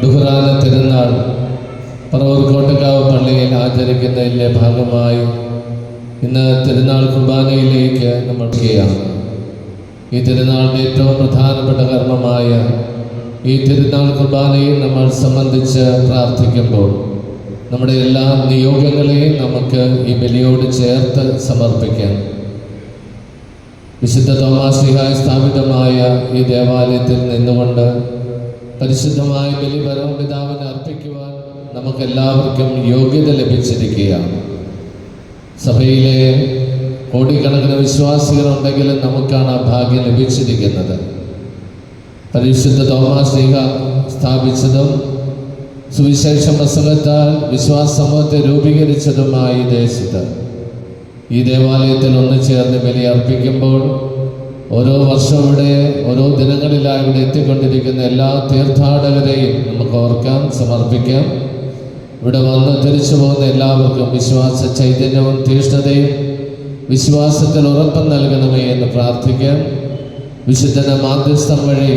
ദുഹ്റാന തിരുനാൾ പറവൂർ കോട്ടക്കാവ് പള്ളിയിൽ ആചരിക്കുന്നതിന്റെ ഭാഗമായി ഇന്ന് തിരുനാൾ കുർബാനയിലേക്ക് നമ്മൾ ചെയ്യാം ഈ തിരുനാളിന്റെ ഏറ്റവും പ്രധാനപ്പെട്ട കർമ്മമായ ഈ തിരുനാൾ കുർബാനയിൽ നമ്മൾ സംബന്ധിച്ച് പ്രാർത്ഥിക്കുമ്പോൾ നമ്മുടെ എല്ലാ നിയോഗങ്ങളെയും നമുക്ക് ഈ ബലിയോട് ചേർത്ത് സമർപ്പിക്കാം. വിശുദ്ധ തോമാശ്രീഹായി സ്ഥാപിതമായ ഈ ദേവാലയത്തിൽ നിന്നുകൊണ്ട് പരിശുദ്ധമായ ബലി പിതാവിന് അർപ്പിക്കുവാൻ നമുക്കെല്ലാവർക്കും യോഗ്യത ലഭിച്ചിരിക്കുകയാണ്. സഭയിലെ കോടിക്കണക്കിന് വിശ്വാസികളുണ്ടെങ്കിലും നമുക്കാണ് ആ ഭാഗ്യം ലഭിച്ചിരിക്കുന്നത്. പരിശുദ്ധ തോമാശ്രീഹ സ്ഥാപിച്ചതും സുവിശേഷ പ്രസംഗത്താൽ വിശ്വാസ സമൂഹത്തെ ഈ ദേശത്ത് ഈ ദേവാലയത്തിൽ ഒന്ന് ചേർന്ന് ബലി അർപ്പിക്കുമ്പോൾ ഓരോ വർഷം ഇവിടെ ഓരോ ദിനങ്ങളിലായി ഇവിടെ എത്തിക്കൊണ്ടിരിക്കുന്ന എല്ലാ തീർത്ഥാടകരെയും നമുക്ക് ഓർക്കാം സമർപ്പിക്കാം. ഇവിടെ വന്ന് തിരിച്ചു പോകുന്ന എല്ലാവർക്കും വിശ്വാസ ചൈതന്യവും തീഷ്ണതയും വിശ്വാസത്തിൽ ഉറപ്പം നൽകണമേ എന്ന് പ്രാർത്ഥിക്കാം. വിശുദ്ധന മാധ്യസ്ഥം വഴി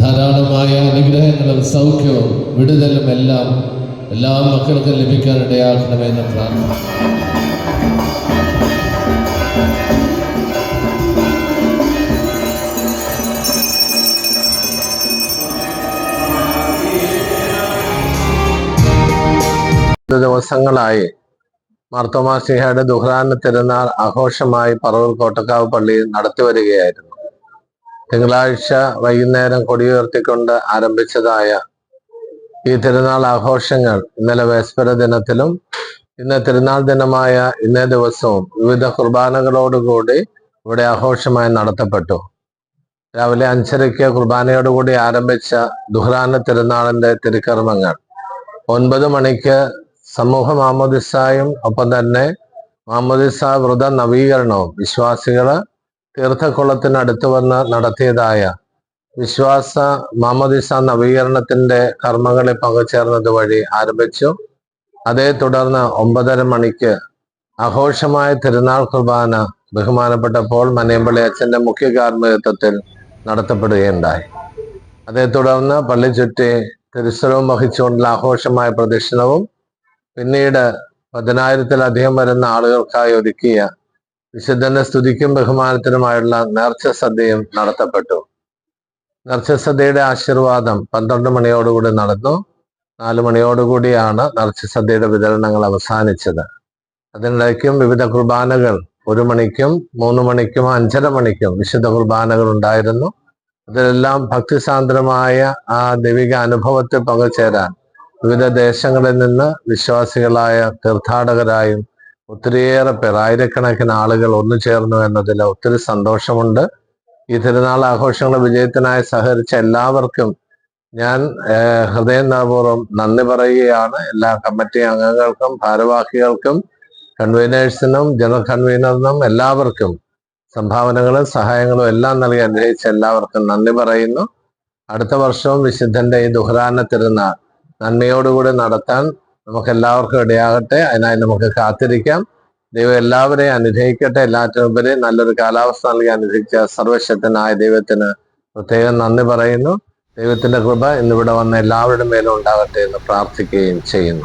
ധാരാളമായ അനുഗ്രഹങ്ങളും സൗഖ്യവും വിടുതലും എല്ലാം എല്ലാ മക്കൾക്കും ലഭിക്കാനിടയാക്കണമെന്ന് പ്രാർത്ഥിക്കാം. ദിവസങ്ങളായി. മാർത്തോമാസിഹയുടെ ദുഹ്റാന തിരുനാൾ ആഘോഷമായി പറവൂർ കോട്ടക്കാവ് പള്ളിയിൽ നടത്തിവരികയായിരുന്നു. തിങ്കളാഴ്ച വൈകുന്നേരം കൊടിയുയർത്തിക്കൊണ്ട് ആരംഭിച്ചതായ ഈ തിരുനാൾ ആഘോഷങ്ങൾ ഇന്നലെ വേസ്പര ദിനത്തിലും ഇന്ന് തിരുനാൾ ദിനമായ ഇന്നേ ദിവസവും വിവിധ കുർബാനകളോടുകൂടി ഇവിടെ ആഘോഷമായി നടത്തപ്പെട്ടു. രാവിലെ അഞ്ചരയ്ക്ക് കുർബാനയോടുകൂടി ആരംഭിച്ച ദുഹ്റാന തിരുനാളിന്റെ തിരുക്കർമ്മങ്ങൾ. ഒൻപത് മണിക്ക് സമൂഹ മാമോദിസായും ഒപ്പം തന്നെ മാമോദിസ വ്രത നവീകരണവും വിശ്വാസികൾ തീർത്ഥക്കുളത്തിനടുത്ത് വന്ന് നടത്തിയതായ വിശ്വാസ മാമോദിസ നവീകരണത്തിന്റെ കർമ്മങ്ങളിൽ പങ്കുചേർന്നത് വഴി ആരംഭിച്ചു. അതേ തുടർന്ന് ഒമ്പതര മണിക്ക് ആഘോഷമായ തിരുനാൾ കുർബാന ബഹുമാനപ്പെട്ടപ്പോൾ മനയമ്പള്ളി അച്ഛന്റെ മുഖ്യ കാർമ്മികത്വത്തിൽ നടത്തപ്പെടുകയുണ്ടായി. അതേ തുടർന്ന് പള്ളി ചുറ്റി തിരുസ്വരവും വഹിച്ചുകൊണ്ടുള്ള ആഘോഷമായ പ്രദക്ഷിണവും പിന്നീട് പതിനായിരത്തിലധികം വരുന്ന ആളുകൾക്കായി ഒരുക്കിയ വിശുദ്ധന്റെ സ്തുതിക്കും ബഹുമാനത്തിനുമായുള്ള നേർച്ച സദ്യയും നടത്തപ്പെട്ടു. നേർച്ച സദ്യയുടെ ആശീർവാദം പന്ത്രണ്ട് മണിയോടുകൂടി നടന്നു. നാല് മണിയോടുകൂടിയാണ് നേർച്ച സദ്യയുടെ വിതരണങ്ങൾ അവസാനിച്ചത്. അതിനിടയ്ക്കും വിവിധ കുർബാനകൾ ഒരു മണിക്കും മൂന്ന് മണിക്കും അഞ്ചര മണിക്കും വിശുദ്ധ കുർബാനകൾ ഉണ്ടായിരുന്നു. അതിലെല്ലാം ഭക്തിസാന്ദ്രമായ ആ ദൈവിക അനുഭവത്തിൽ പങ്കുചേരാൻ വിവിധ ദേശങ്ങളിൽ നിന്ന് വിശ്വാസികളായ തീർത്ഥാടകരായും ഒത്തിരിയേറെ പേർ ആയിരക്കണക്കിന് ആളുകൾ ഒന്നു ചേർന്നു എന്നതിൽ ഒത്തിരി സന്തോഷമുണ്ട്. ഈ തിരുനാൾ ആഘോഷങ്ങളുടെ വിജയത്തിനായി സഹകരിച്ച എല്ലാവർക്കും ഞാൻ ഹൃദയനാപൂർവം നന്ദി പറയുകയാണ്. എല്ലാ കമ്മിറ്റി അംഗങ്ങൾക്കും ഭാരവാഹികൾക്കും കൺവീനേഴ്സിനും ജനറൽ കൺവീനറിനും എല്ലാവർക്കും സംഭാവനകളും സഹായങ്ങളും എല്ലാം നൽകി അനുഗ്രഹിച്ച എല്ലാവർക്കും നന്ദി പറയുന്നു. അടുത്ത വർഷവും വിശുദ്ധന്റെ ഈ ദുഹരാന തിരുനാൾ നന്മയോടുകൂടി നടത്താൻ നമുക്ക് എല്ലാവർക്കും ഇടയാകട്ടെ. അതിനായി നമുക്ക് കാത്തിരിക്കാം. ദൈവം എല്ലാവരെയും അനുഗ്രഹിക്കട്ടെ. എല്ലാറ്റിനുപരി നല്ലൊരു കാലാവസ്ഥ നൽകി അനുഗ്രഹിച്ച സർവശക്തനായ ദൈവത്തിന് പ്രത്യേകം നന്ദി പറയുന്നു. ദൈവത്തിന്റെ കൃപ ഇന്നിവിടെ വന്ന എല്ലാവരുടെ മേലും ഉണ്ടാകട്ടെ എന്ന് പ്രാർത്ഥിക്കുകയും ചെയ്യുന്നു.